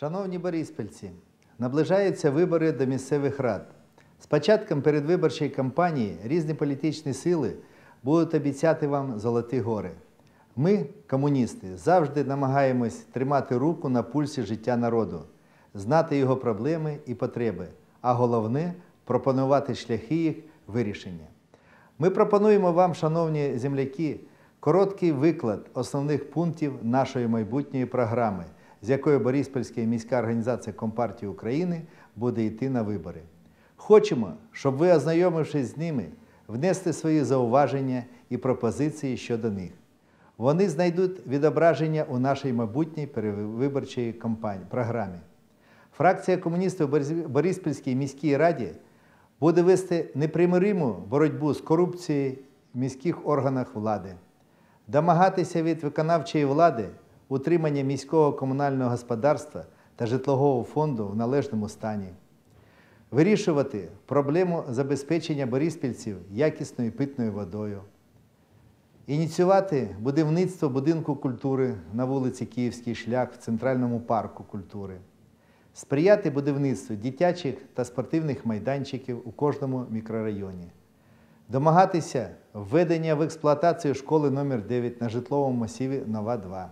Шановні бориспільці, наближаються вибори до місцевих рад. З початком передвиборчої кампанії різні політичні сили будуть обіцяти вам золоті гори. Ми, комуністи, завжди намагаємось тримати руку на пульсі життя народу, знати його проблеми і потреби, а головне пропонувати шляхи їх вирішення. Ми пропонуємо вам, шановні земляки, короткий виклад основних пунктів нашої майбутньої програми, з якою Бориспільська міська організація Компартії України буде йти на вибори. Хочемо, щоб ви, ознайомившись з ними, внесли свої зауваження і пропозиції щодо них. Вони знайдуть відображення у нашій майбутній перевиборчій кампанії, програмі. Фракція комуністів у Бориспільській міській раді буде вести непримириму боротьбу з корупцією в міських органах влади, домагатися від виконавчої влади утримання міського комунального господарства та житлового фонду в належному стані, вирішувати проблему забезпечення бориспільців якісною питною водою, ініціювати будівництво будинку культури на вулиці Київський шлях в Центральному парку культури, сприяти будівництву дитячих та спортивних майданчиків у кожному мікрорайоні, домагатися введення в експлуатацію школи номер 9 на житловому масиві Нова 2,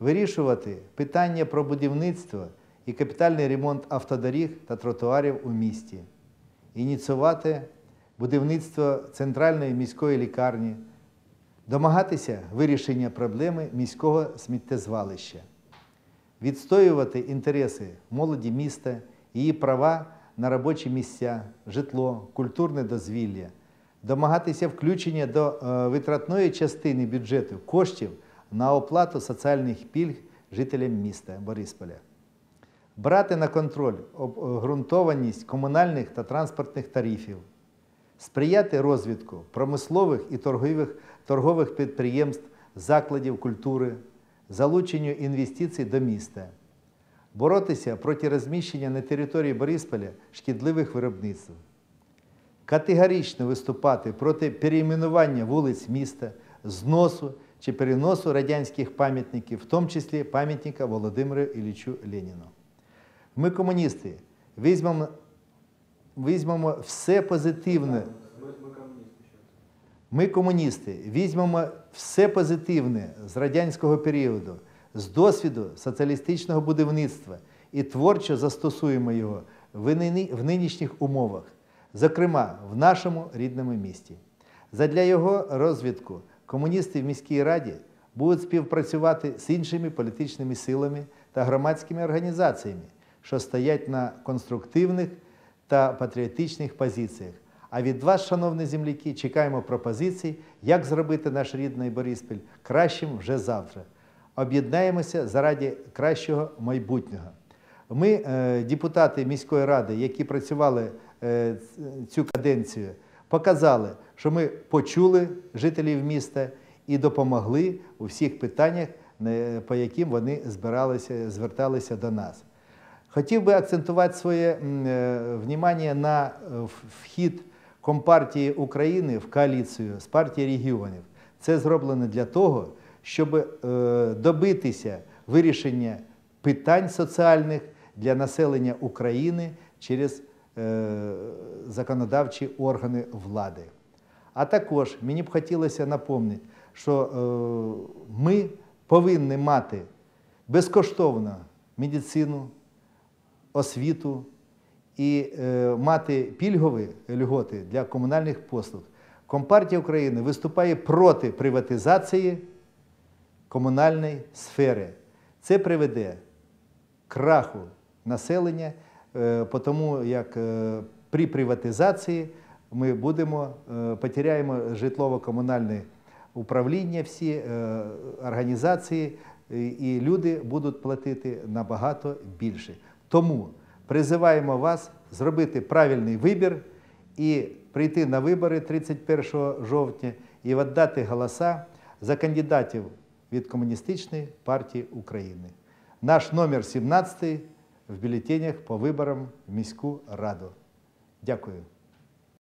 вирішувати питання про будівництво і капітальний ремонт автодоріг та тротуарів у місті, ініціювати будівництво центральної міської лікарні, домагатися вирішення проблеми міського сміттєзвалища, відстоювати інтереси молоді міста, її права на робочі місця, житло, культурне дозвілля, домагатися включення до е, витратної частини бюджету коштів на оплату соціальних пільг жителям міста Борисполя. Брати на контроль обґрунтованість комунальних та транспортних тарифів, сприяти розвитку промислових і торгових, торгових підприємств, закладів культури, залученню інвестицій до міста, боротися проти розміщення на території Борисполя шкідливих виробництв, категорично виступати проти перейменування вулиць міста, зносу чи переносу радянських пам'ятників, в тому числі пам'ятника Володимиру Іллічу Леніну. Ми, комуністи, візьмемо, візьмемо все позитивне. Ми, комуністи, візьмемо все позитивне з радянського періоду, з досвіду соціалістичного будівництва і творчо застосуємо його в нинішніх умовах, зокрема в нашому рідному місті. Задля його розвитку комуністи в міській раді будуть співпрацювати з іншими політичними силами та громадськими організаціями, що стоять на конструктивних та патріотичних позиціях. А від вас, шановні земляки, чекаємо пропозицій, як зробити наш рідний Бориспіль кращим вже завтра. Об'єднаємося заради кращого майбутнього. Ми, е, депутати міської ради, які працювали е, цю каденцію, показали, що ми почули жителів міста і допомогли у всіх питаннях, по яким вони збиралися, зверталися до нас. Хотів би акцентувати своє е, внимання на е, вхід Компартії України в коаліцію з партії регіонів. Це зроблено для того, щоб е, добитися вирішення питань соціальних для населення України через законодавчі органи влади. А також мені б хотілося напомнити, що е, ми повинні мати безкоштовно медицину, освіту і е, мати пільгові льготи для комунальних послуг. Компартія України виступає проти приватизації комунальної сфери. Це приведе краху населення, е, тому як е, при приватизації ми будемо, е, потеряємо житлово-комунальне управління, всі е, організації, і люди будуть платити набагато більше. Тому призиваємо вас зробити правильний вибір і прийти на вибори 31 жовтня і віддати голоса за кандидатів від Комуністичної партії України. Наш номер 17 в бюлетенях по виборам в міську раду. Дякую.